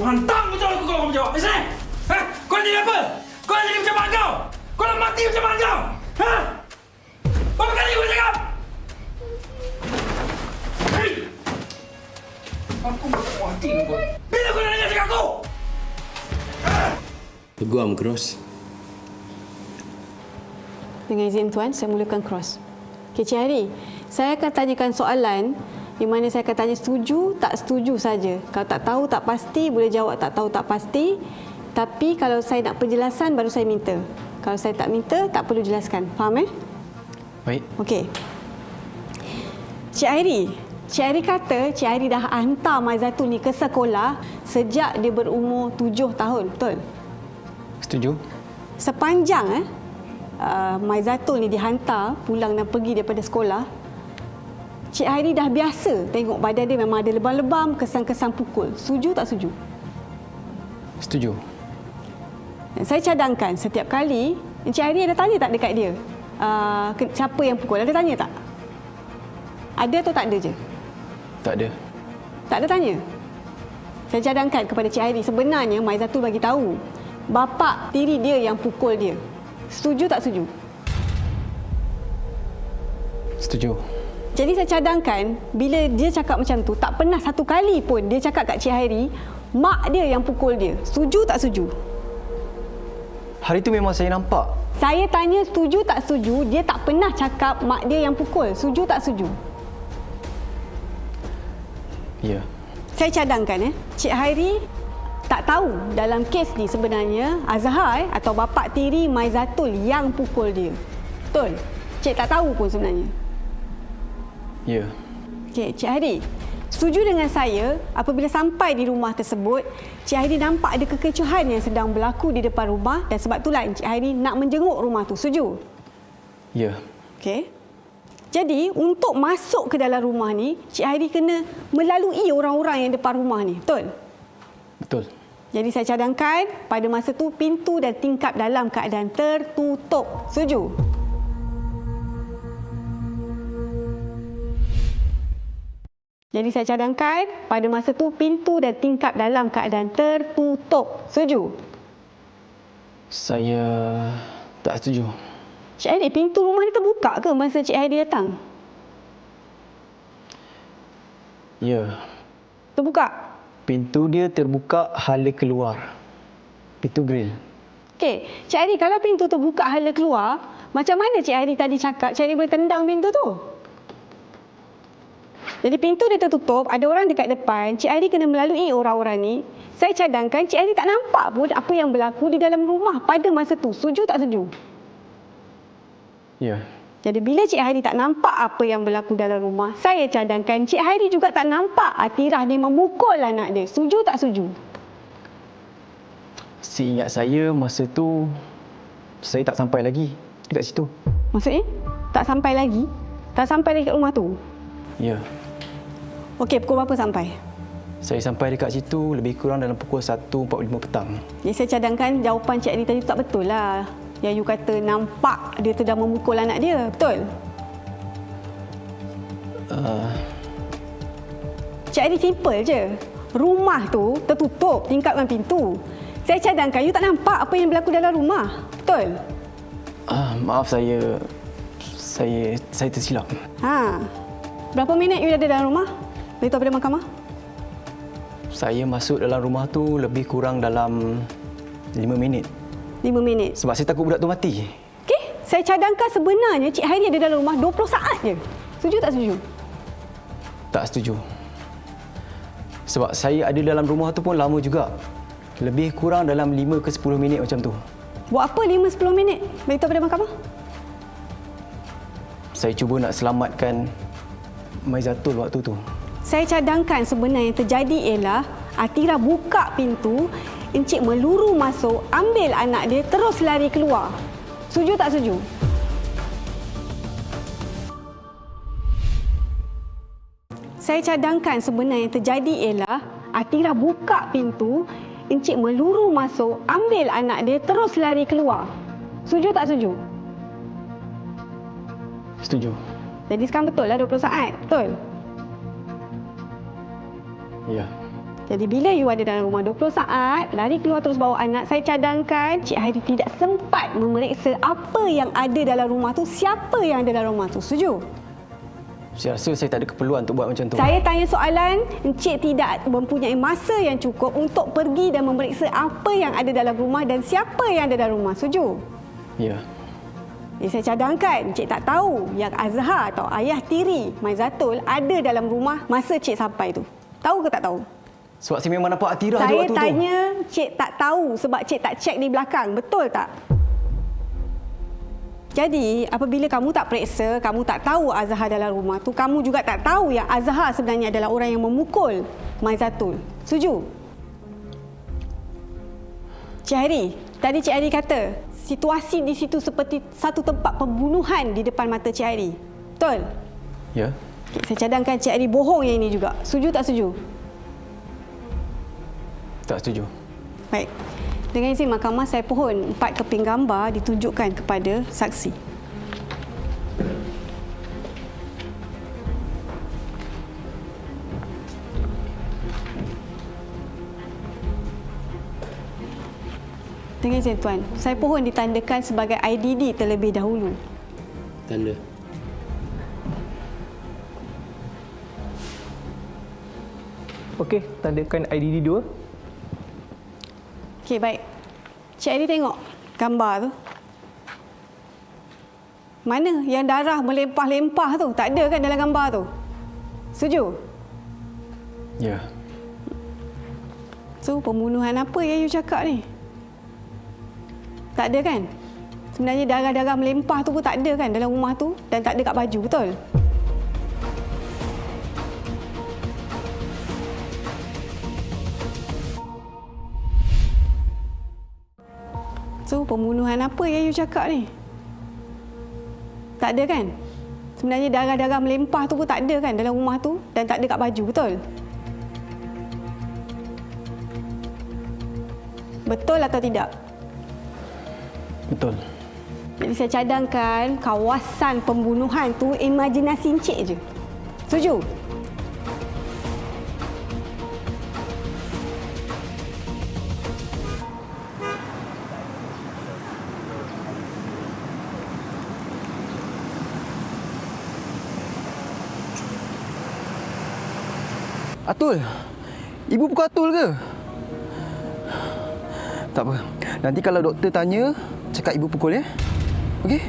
Pantang betul aku kalau kau menjawab. Mana? Ha? Kau nak jadi apa? Kau nak jadi macam mak kau? Kau nak mati macam mak kau? Ha? Berapa kali aku cakap? Hei! Aku mau mati kau. Bila kau nak dengar cakap aku? Peguam Cross. Dengan izin Tuan, saya mulakan cross. Okey, Cik Hari, saya akan tanyakan soalan di mana saya akan tanya setuju, tak setuju saja. Kalau tak tahu, tak pasti, boleh jawab tak tahu, tak pasti. Tapi kalau saya nak penjelasan, baru saya minta. Kalau saya tak minta, tak perlu jelaskan. Faham eh? Baik. Okey. Cik Airi, Cik Airi kata Cik Airi dah hantar Maizatul ni ke sekolah sejak dia berumur tujuh tahun. Betul? Setuju? Sepanjang eh, uh, Maizatul ni dihantar pulang dan pergi daripada sekolah, Cik Airi dah biasa tengok badan dia memang ada lebam-lebam, kesan-kesan pukul. Setuju tak setuju? Setuju. Dan saya cadangkan setiap kali Encik Airi ada tanya tak dekat dia uh, siapa yang pukul? Ada tanya tak? Ada atau tak ada je? Tak ada. Tak ada tanya. Saya cadangkan kepada Cik Airi sebenarnya Maizatul bagi tahu bapa tiri dia yang pukul dia. Setuju tak setuju? Setuju. Jadi saya cadangkan bila dia cakap macam tu tak pernah satu kali pun dia cakap kat Cik Hairi mak dia yang pukul dia. Setuju tak setuju? Hari tu memang saya nampak. Saya tanya setuju tak setuju, dia tak pernah cakap mak dia yang pukul. Setuju tak setuju? Ya. Saya cadangkan eh, Cik Hairi tak tahu dalam kes ni sebenarnya Azhar eh, atau bapa tiri Maizatul yang pukul dia. Betul? Cik tak tahu pun sebenarnya. Ya. Okey, Cik Hairi, setuju dengan saya apabila sampai di rumah tersebut, Cik Hairi nampak ada kekecohan yang sedang berlaku di depan rumah dan sebab itulah Cik Hairi nak menjenguk rumah tu. Setuju? Ya. Okey. Jadi, untuk masuk ke dalam rumah ni, Cik Hairi kena melalui orang-orang yang depan rumah ni. Betul? Betul. Jadi saya cadangkan pada masa tu pintu dan tingkap dalam keadaan tertutup. Setuju? Jadi saya cadangkan pada masa tu pintu dan tingkap dalam keadaan tertutup. Setuju? Saya tak setuju. Cik Aidi, pintu rumah ni terbuka ke masa Cik Aidi datang? Ya. Terbuka? Pintu dia terbuka hala keluar. Pintu grill. Okey, Cik Aidi kalau pintu terbuka hala keluar, macam mana Cik Aidi tadi cakap Cik Aidi boleh tendang pintu tu? Jadi pintu dia tertutup, ada orang dekat depan, Cik Aidi kena melalui orang-orang ni. Saya cadangkan Cik Aidi tak nampak pun apa yang berlaku di dalam rumah pada masa tu. Setuju tak setuju? Ya. Jadi bila Cik Hairi tak nampak apa yang berlaku dalam rumah, saya cadangkan Cik Hairi juga tak nampak Atirah dia memukul anak dia. Setuju tak setuju? Seingat saya masa tu saya tak sampai lagi dekat situ. Maksudnya? Tak sampai lagi? Tak sampai lagi kat rumah tu? Ya. Okey, pukul berapa sampai? Saya sampai dekat situ lebih kurang dalam pukul 1.45 petang. Jadi saya cadangkan jawapan Cik Hairi tadi tu tak betul lah. Yang you kata nampak dia sedang memukul anak dia. Betul? Uh, Cik Hairi simple je. Rumah tu tertutup tingkap dengan pintu. Saya cadangkan you tak nampak apa yang berlaku dalam rumah. Betul? uh, maaf saya saya saya tersilap. Ha. Berapa minit you ada dalam rumah? Beritahu pada mahkamah. Saya masuk dalam rumah tu lebih kurang dalam 5 minit. 5 minit. Sebab saya takut budak tu mati. Okey, saya cadangkan sebenarnya Cik Hairi ada dalam rumah 20 saat je. Setuju tak setuju? Tak setuju. Sebab saya ada dalam rumah tu pun lama juga. Lebih kurang dalam 5 ke 10 minit macam tu. Buat apa 5-10 minit? Beritahu pada mahkamah. Saya cuba nak selamatkan Maizatul waktu tu. Saya cadangkan sebenarnya yang terjadi ialah Atira buka pintu, Encik meluru masuk, ambil anak dia, terus lari keluar. Setuju tak setuju? Saya cadangkan sebenarnya yang terjadi ialah Atira buka pintu, Encik meluru masuk, ambil anak dia, terus lari keluar. Setuju tak setuju? Setuju. Jadi sekarang betul lah 20 saat. Betul? Ya. Jadi bila you ada dalam rumah 20 saat, lari keluar terus bawa anak, saya cadangkan Cik Hairi tidak sempat memeriksa apa yang ada dalam rumah tu, siapa yang ada dalam rumah tu. Setuju? Saya rasa saya tak ada keperluan untuk buat macam tu. Saya tanya soalan, Encik tidak mempunyai masa yang cukup untuk pergi dan memeriksa apa yang ada dalam rumah dan siapa yang ada dalam rumah. Setuju? Ya. Jadi saya cadangkan, Encik tak tahu yang Azhar atau ayah tiri Maizatul ada dalam rumah masa Cik sampai tu. Tahu ke tak tahu? Sebab saya memang nampak Atira je Saya waktu tu. tanya, Cik tak tahu sebab Cik tak cek di belakang. Betul tak? Jadi, apabila kamu tak periksa, kamu tak tahu Azhar dalam rumah tu, kamu juga tak tahu yang Azhar sebenarnya adalah orang yang memukul Maizatul. Setuju? Cik Hari, tadi Cik Hari kata situasi di situ seperti satu tempat pembunuhan di depan mata Cik Hari. Betul? Ya. Saya cadangkan Cik Hari bohong yang ini juga. Setuju tak setuju? Tak setuju. Baik. Dengan izin mahkamah, saya pohon empat keping gambar ditunjukkan kepada saksi. Dengan izin Tuan, saya pohon ditandakan sebagai IDD terlebih dahulu. Tanda. Okey, tandakan IDD 2. Okey, baik. Cik Adi tengok gambar tu. Mana yang darah melempah-lempah tu? Tak ada kan dalam gambar tu? Setuju? Ya. So, pembunuhan apa yang you cakap ni? Tak ada kan? Sebenarnya darah-darah melempah tu pun tak ada kan dalam rumah tu dan tak ada kat baju, betul? So, pembunuhan apa yang you cakap ni? Tak ada kan? Sebenarnya darah-darah melempah tu pun tak ada kan dalam rumah tu dan tak ada kat baju, betul? Betul atau tidak? Betul. Jadi saya cadangkan kawasan pembunuhan tu imajinasi Encik je. Setuju? Atul. Ibu pukul Atul ke? Tak apa. Nanti kalau doktor tanya, cakap ibu pukul ya. Okey?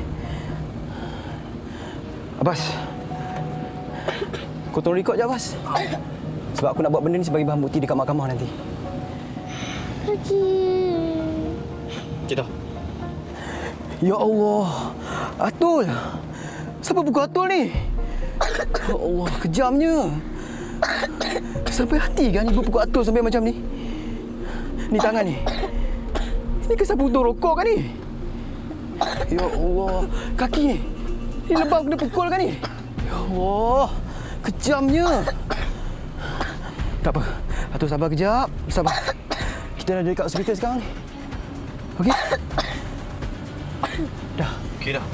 Abbas. Kau tolong rekod je Abbas. Sebab aku nak buat benda ni sebagai bahan bukti dekat mahkamah nanti. Kita. Ya Allah. Atul. Siapa pukul Atul ni? Ya Allah, kejamnya. Sampai hati kan ibu pukul Atul sampai macam ni? Ni tangan ni. Ini kesal putus rokok kan ni? Ya Allah. Kaki ni. Ni lebam kena pukul kan ni? Ya Allah. Kejamnya. Tak apa. Atul sabar kejap. Sabar. Kita dah dekat hospital sekarang ni. Okey? Dah. Okey dah.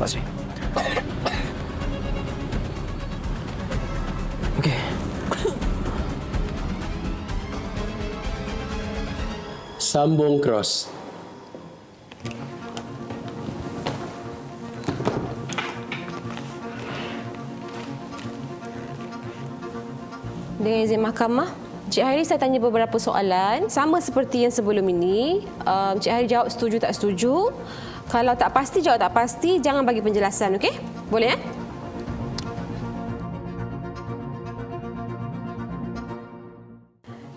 Kasih. Sambung cross. Dengan izin mahkamah, Cik Hairi saya tanya beberapa soalan sama seperti yang sebelum ini. Um, Cik Hairi jawab setuju tak setuju. Kalau tak pasti jawab tak pasti, jangan bagi penjelasan, okey? Boleh eh?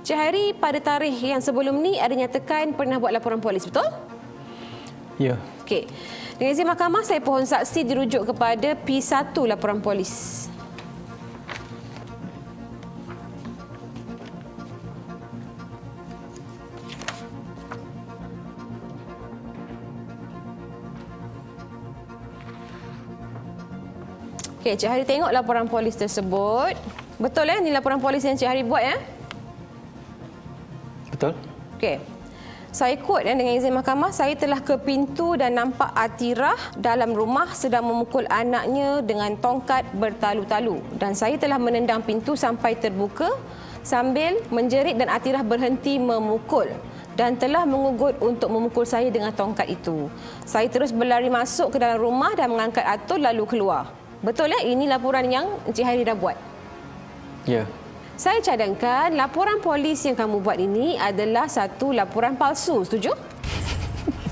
Cik Hairi pada tarikh yang sebelum ni ada nyatakan pernah buat laporan polis, betul? Ya. Okey. Dengan izin mahkamah, saya pohon saksi dirujuk kepada P1 laporan polis. Okey, Cik Hari tengok laporan polis tersebut. Betul eh ni laporan polis yang Cik Hari buat ya? Betul? Okey. Saya quote ya, dengan izin mahkamah, saya telah ke pintu dan nampak Atirah dalam rumah sedang memukul anaknya dengan tongkat bertalu-talu. Dan saya telah menendang pintu sampai terbuka. sambil menjerit dan Atirah berhenti memukul dan telah mengugut untuk memukul saya dengan tongkat itu. Saya terus berlari masuk ke dalam rumah dan mengangkat Atul lalu keluar. Betul ya? Ini laporan yang Encik Hairi dah buat. Ya. Saya cadangkan laporan polis yang kamu buat ini adalah satu laporan palsu. Setuju?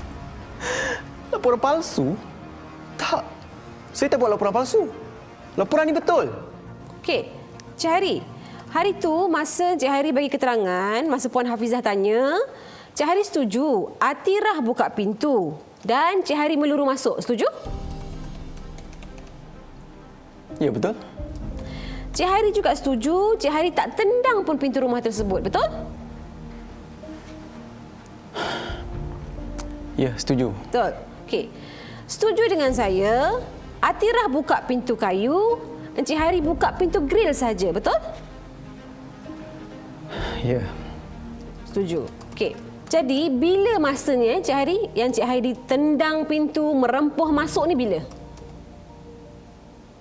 Laporan palsu? Tak. Saya tak buat laporan palsu. Laporan ni betul. Okey, Cik Hari. Hari tu masa Cik Hari bagi keterangan, masa Puan Hafizah tanya, Cik Hari setuju Atirah buka pintu dan Cik Hari meluru masuk. Setuju? Ya, betul. Cik Hari juga setuju Cik Hari tak tendang pun pintu rumah tersebut. Betul? Ya, setuju. Betul. Okey. Setuju dengan saya, Atirah buka pintu kayu, Encik Hari buka pintu grill saja. Betul? Ya. Setuju. Okey. Jadi bila masanya Cik Hari yang Cik Hari tendang pintu merempuh masuk ni bila?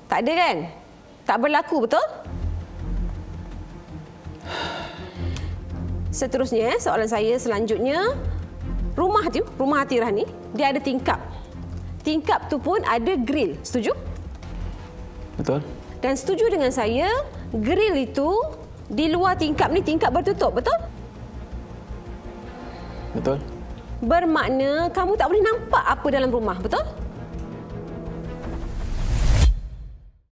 Tak ada kan? Tak berlaku betul? Seterusnya soalan saya selanjutnya rumah tu, rumah Atirah ni dia ada tingkap. Tingkap tu pun ada grill. Setuju? Betul. Dan setuju dengan saya, grill itu di luar tingkap ni tingkap bertutup, betul? Betul. Bermakna kamu tak boleh nampak apa dalam rumah, betul?